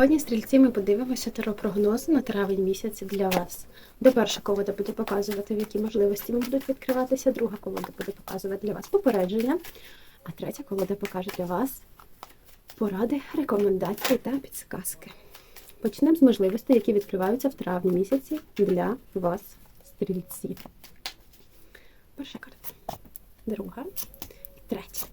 Сьогодні стрільці ми подивимося теропрогноз на травень місяць для вас. Де перша колода буде показувати, в які можливості вам будуть відкриватися, друга колода буде показувати для вас попередження, а третя колода покаже для вас поради, рекомендації та підсказки. Почнемо з можливостей, які відкриваються в травні місяці для вас, стрільці. Перша карта, друга і третя.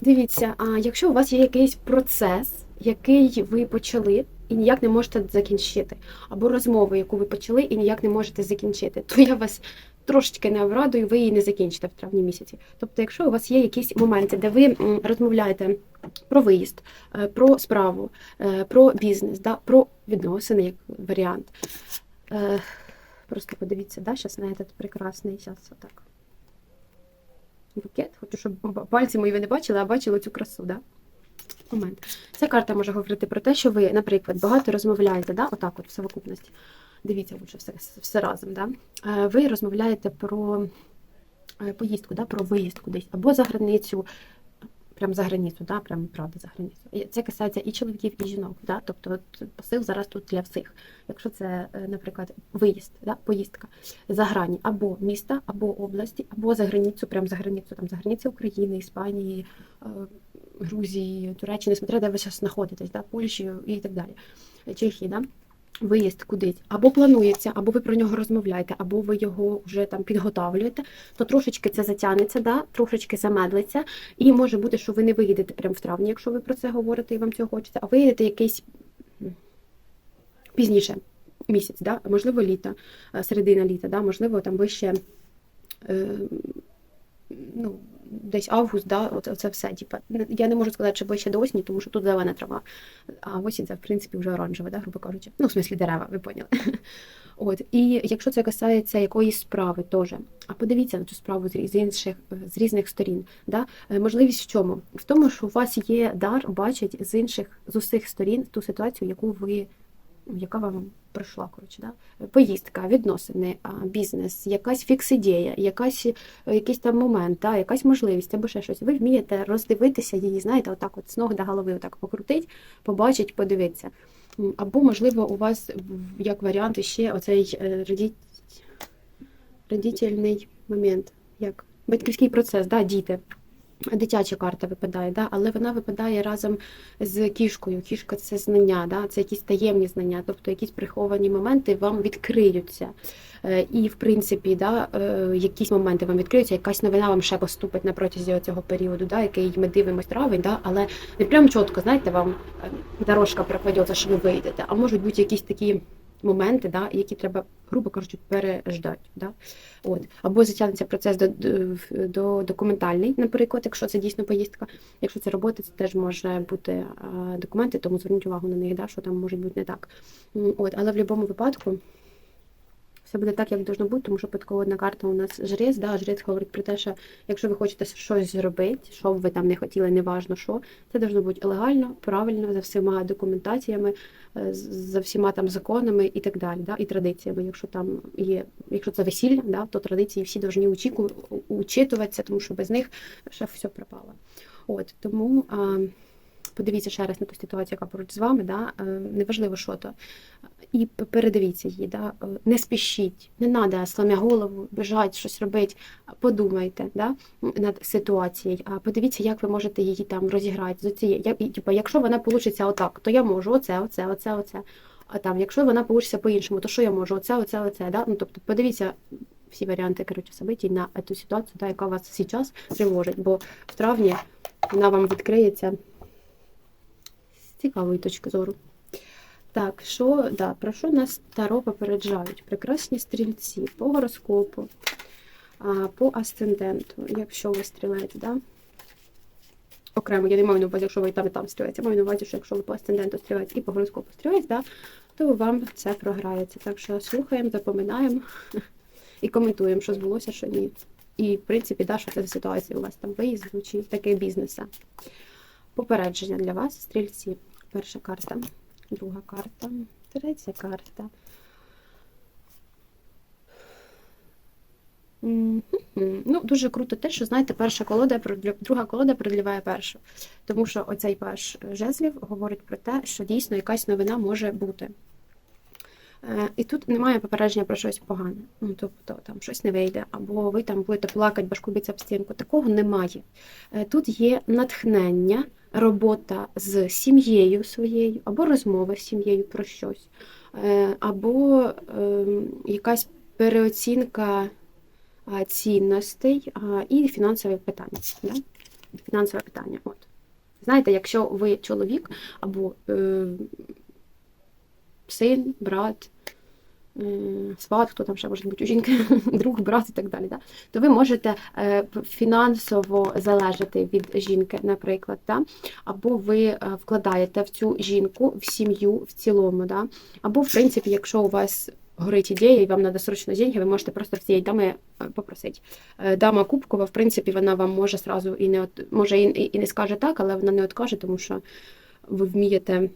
Дивіться, а якщо у вас є якийсь процес, який ви почали і ніяк не можете закінчити, або розмову, яку ви почали і ніяк не можете закінчити, то я вас трошечки не обрадую, ви її не закінчите в травні місяці. Тобто, якщо у вас є якісь моменти, де ви розмовляєте про виїзд, е, про справу, е, про бізнес, да, про відносини як варіант. е, Просто подивіться, да, зараз на этот прекрасний зараз отак. Букет. Хочу, щоб пальці мої ви не бачили, а бачили цю красу, да? Момент. Ця карта може говорити про те, що ви, наприклад, багато розмовляєте, да? отак от в совокупності. Дивіться лучше все, все разом. Да? Е, Ви розмовляєте про е, поїздку, да? про виїзд кудись, або за границю, прям за границю, да? прям правда за границю. Це касається і чоловіків, і жінок. Да? Тобто посил зараз тут для всіх. Якщо це, е, наприклад, виїзд, да? поїздка за грані або міста, або області, або за границю, прям за границю, там за границю України, Іспанії, е, Грузії, Туреччини, смотря, де ви зараз знаходитесь, да? Польщі і так далі. Чехії, да? Виїзд кудись або планується, або ви про нього розмовляєте, або ви його вже там підготавлюєте, то трошечки це затягнеться, да? трошечки замедлиться, і може бути, що ви не виїдете прямо в травні, якщо ви про це говорите і вам цього хочеться, а виїдете якийсь пізніше місяць, да? можливо, літо, е, середина літа, да? можливо, там вище. Е, ну, десь август, да, от це все. Типа, я не можу сказати, що ближче до осені, тому що тут зелена трава. А осінь це, в принципі, вже оранжева, да, грубо кажучи. Ну, в смислі дерева, ви поняли. От. І якщо це касається якоїсь справи теж, а подивіться на цю справу з з інших, з різних сторін. Да? Е, Можливість в чому? В тому, що у вас є дар бачить з інших, з усіх сторін ту ситуацію, яку ви, яка вам пройшла, коротше, да? поїздка, відносини, бізнес, якась фікс-ідея, якась е, якийсь там момент, да, якась можливість або ще щось. Ви вмієте роздивитися її, знаєте, отак от з ног до голови отак покрутить, побачить, подивитися. Або, можливо, у вас як варіант ще оцей е, раді... родительний момент, як батьківський процес, да, діти. Дитяча карта випадає, да? але вона випадає разом з кішкою. Кішка це знання, да? це якісь таємні знання, тобто якісь приховані моменти вам відкриються. Е, І, в принципі, да, е, якісь моменти вам відкриються, якась новина вам ще поступить на протязі цього періоду, да, який ми дивимося травень, да, але не прям чітко, знаєте, вам е, дорожка прокладеться, що ви вийдете, а можуть бути якісь такі моменти, да, які треба, грубо кажучи, переждати. Да. От. Або затягнеться процес до, до, до документальний, наприклад, якщо це дійсно поїздка. Якщо це робота, це теж може бути документи, тому зверніть увагу на них, да, що там може бути не так. От. Але в будь-якому випадку все буде так, як должно бути, тому що підколодна карта у нас жрець, да, жрець говорить про те, що якщо ви хочете щось зробити, що б ви там не хотіли, неважно що, це должно бути легально, правильно, за всіма документаціями, е, за всіма там законами і так далі, да, і традиціями. Якщо там є, якщо це весілля, да, то традиції всі повинні учитуватися, тому що без них ще все пропало. От тому. Подивіться ще раз на ту ситуацію, яка поруч з вами, да? е, неважливо, що то. І передивіться її, да? е, не спішіть, не треба сломя голову, бежать, щось робити. Подумайте да? над ситуацією, а подивіться, як ви можете її там розіграти. Типу, якщо вона вийде отак, то я можу оце, оце, оце, оце. А там, якщо вона вийде по-іншому, то що я можу? Оце, оце, оце. Да? Ну, тобто, подивіться всі варіанти коротше, событий на цю ситуацію, да, яка вас зараз тривожить, бо в травні вона вам відкриється з цікавої точки зору. Так, що, да, про що нас Таро попереджають? Прекрасні стрільці по гороскопу, по асценденту, якщо ви стрілець, да? окремо, я не маю на увазі, якщо ви і там і там стрілець, я маю на увазі, що якщо ви по асценденту стрілець і по гороскопу стрілець, да, то вам це програється. Так що слухаємо, запоминаємо і коментуємо, що збулося, що ні. І, в принципі, да, що це за ситуація у вас там виїзд чи таке бізнеса. Попередження для вас, стрільці. Перша карта, друга карта, третя карта. Ну, дуже круто те, що знаєте, перша колода друга колода продліває першу. Тому що оцей паш жезлів говорить про те, що дійсно якась новина може бути. Е, І тут немає попередження про щось погане. Ну, тобто там щось не вийде, або ви там будете плакати, башку башкубитися об стінку. Такого немає. Е, Тут є натхнення, робота з сім'єю своєю, або розмова з сім'єю про щось, Е, або ем, якась переоцінка цінностей і фінансове питання. Да? Фінансове питання. От. Знаєте, якщо ви чоловік або е, син, брат, сват, хто там ще може бути у жінки, друг, брат і так далі, да? то ви можете е, фінансово залежати від жінки, наприклад, да? або ви е, вкладаєте в цю жінку, в сім'ю в цілому, да? або, в принципі, якщо у вас горить ідея, і вам треба срочно деньги, ви можете просто в цієї дами е, попросити. Дама Кубкова, в принципі, вона вам може сразу і не от, може і- і не скаже так, але вона не откаже, тому що ви вмієте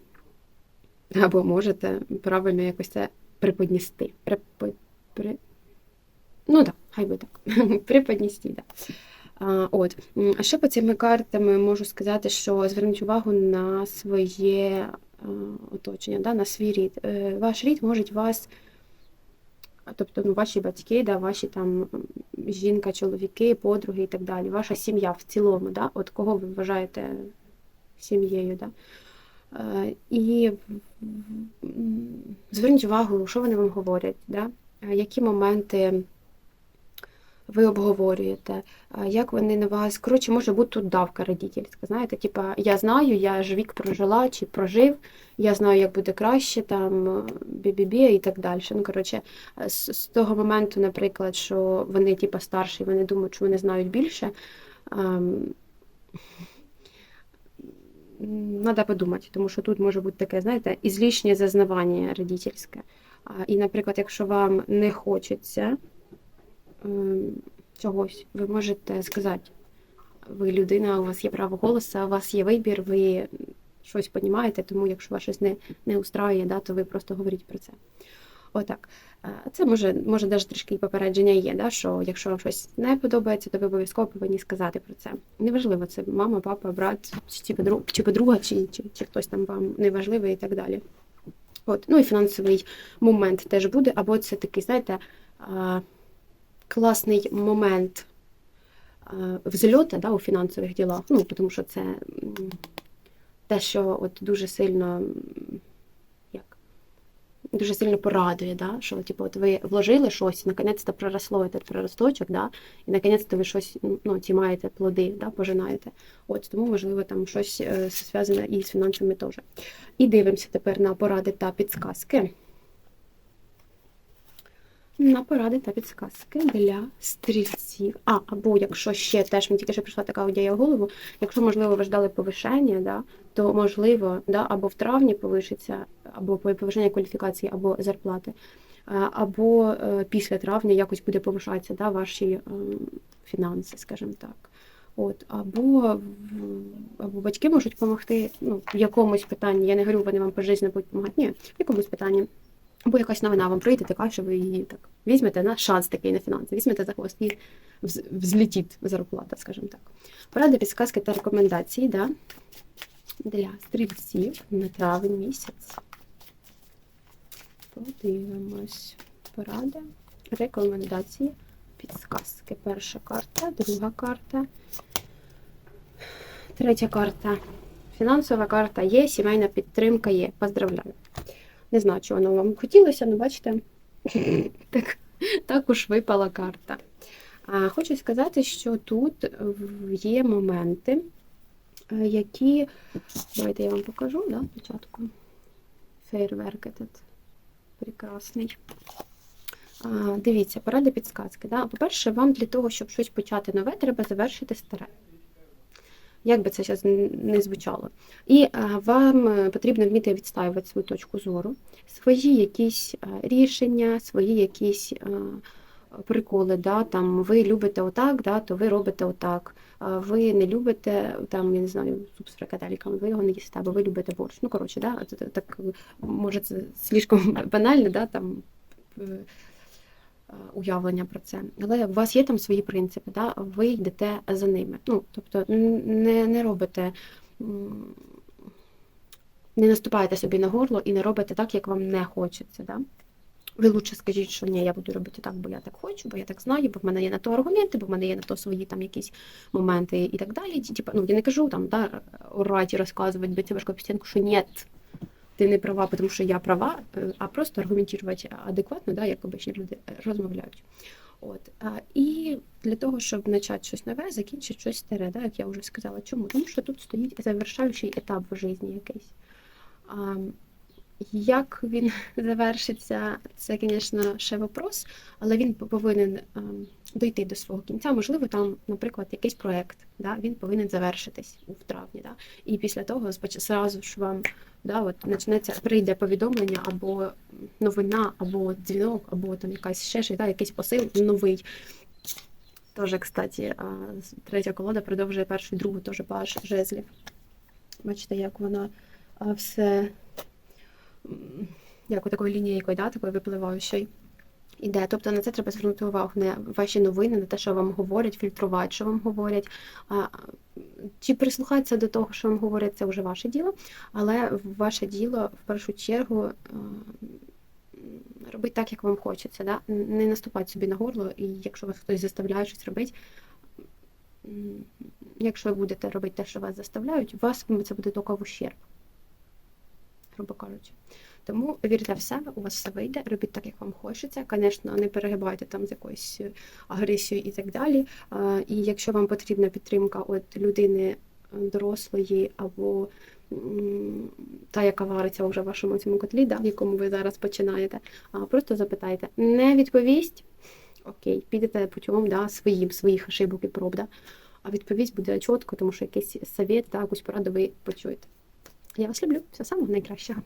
або можете правильно якось це приподнести. Припи, при... Ну так, хай би так. Приподнести, так. А, от. А ще по цими картами можу сказати, що зверніть увагу на своє е, оточення, да, на свій рід. Е, Ваш рід може вас, тобто ну, ваші батьки, да, ваші там жінка, чоловіки, подруги і так далі, ваша сім'я в цілому, да, от кого ви вважаєте сім'єю. Да. Е, І зверніть увагу, що вони вам говорять, да? Е, які моменти ви обговорюєте, е, як вони на вас. Коротше, може бути тут давка родительська. Знаєте, типа я знаю, я ж вік прожила чи прожив, я знаю, як буде краще, там бі-бі-бі і так далі. Ну, коротше, з, з того моменту, наприклад, що вони типа старші, вони думають, що вони знають більше. Надо подумати, тому що тут може бути таке, знаєте, ізлішнє зазнавання родительське. І, наприклад, якщо вам не хочеться чогось, ви можете сказати, ви людина, у вас є право голосу, у вас є вибір, ви щось понімаєте, тому якщо вас щось не, не устраює, да, то ви просто говоріть про це. Отак. Це може, може навіть трішки попередження є, да, що якщо вам щось не подобається, то ви обов'язково повинні сказати про це. Неважливо, це мама, папа, брат, чи подруга, чи, подруга, чи, чи, чи хтось там вам неважливий і так далі. От. Ну і фінансовий момент теж буде, або це такий, знаєте, класний момент взльоту да, у фінансових ділах. Ну, тому що це те, що от дуже сильно дуже сильно порадує, да, що типу, от ви вложили щось, наконець-то проросло этот проросточок, да, і наконець-то ви щось ну, ці маєте плоди, да, пожинаєте. От, тому, можливо, там щось е, зв'язане і з фінансами теж. І дивимося тепер на поради та підсказки. На поради та підсказки для стрільців. А, або якщо ще теж мені тільки що прийшла така ідея в голову, якщо, можливо, ви ждали повишення, да, то можливо, да, або в травні повишиться, або повишення кваліфікації, або зарплати, або е, після травня якось буде повишатися да, ваші е, фінанси, скажімо так. От, або, або батьки можуть допомогти ну, в якомусь питанні. Я не говорю, вони вам по будуть допомагати. Ні, в якомусь питанні. Або якась новина вам прийде, така, що ви її так візьмете на шанс такий на фінанси, візьмете за хвост і вз- взлетить зарплата, скажімо так. Поради, підсказки та рекомендації да, для стрільців на травень місяць. Подивимось. Поради, рекомендації, підсказки. Перша карта, друга карта, третя карта. Фінансова карта є, сімейна підтримка є. Поздравляю. Не знаю, чи воно вам хотілося, але бачите, так, також випала карта. А, хочу сказати, що тут є моменти, е, які. Давайте я вам покажу, да, спочатку. Фейерверк этот прекрасний. Дивіться, поради підсказки. Да? По-перше, вам для того, щоб щось почати нове, треба завершити старе. Як би це зараз не звучало. І а, вам е, потрібно вміти відстаювати свою точку зору, свої якісь е, рішення, свої якісь е, приколи. Да? Там, ви любите отак, да? то ви робите отак. Ви не любите, там, я не знаю, суп з фрикадельками, ви його не їсте, або ви любите борщ. Ну, коротше, да? так, може, це слишком банально, да? там, е, уявлення про це. Але у вас є там свої принципи, да? ви йдете за ними. Ну, тобто не, не робите. Не наступаєте собі на горло і не робите так, як вам не хочеться. Да? Ви лучше скажіть, що ні, я буду робити так, бо я так хочу, бо я так знаю, бо в мене є на то аргументи, бо в мене є на то свої там якісь моменти і так далі. Типа, ну я не кажу там, да, орати, розказувати, бити важко під що ні, ти не права, тому що я права, е, а просто аргументувати адекватно, да, як обичні люди е, розмовляють. От. А, і для того, щоб почати щось нове, закінчити щось старе, да, як я вже сказала. Чому? Тому що тут стоїть завершаючий етап в житті якийсь. А, як він завершиться, це, звісно, ще вопрос, але він повинен ем, дойти до свого кінця. Можливо, там, наприклад, якийсь проект, да, він повинен завершитись у травні. Да, і після того зразу ж вам да, от, почнеться, прийде повідомлення або новина, або дзвінок, або там якась ще щось, да, якийсь посил новий. Теж, кстати, третя колода продовжує першу і другу, теж паш жезлів. Бачите, як вона все як такою лінією, да, такою випливаючою іде. Тобто на це треба звернути увагу на ваші новини, на те, що вам говорять, фільтрувати, що вам говорять. Чи прислухатися до того, що вам говорять, це вже ваше діло, але ваше діло в першу чергу е, робити так, як вам хочеться. Да? Не наступати собі на горло, і якщо вас хтось заставляє щось робити, якщо ви будете робити те, що вас заставляють, вас це буде тільки в ущерб, грубо кажучи. Тому вірте в себе, у вас все вийде, робіть так, як вам хочеться. Звісно, не перегибайте там з якоюсь е, агресією і так далі. І якщо вам потрібна підтримка от людини е, дорослої або та, яка вариться вже в вашому цьому котлі, да, в якому ви зараз починаєте, просто запитайте. Не відповість, окей, підете путем да, своїм, своїх ошибок і проб, да, а відповість буде чітко, тому що якийсь совет, да, якусь пораду ви почуєте. Я вас люблю, все самого найкращого.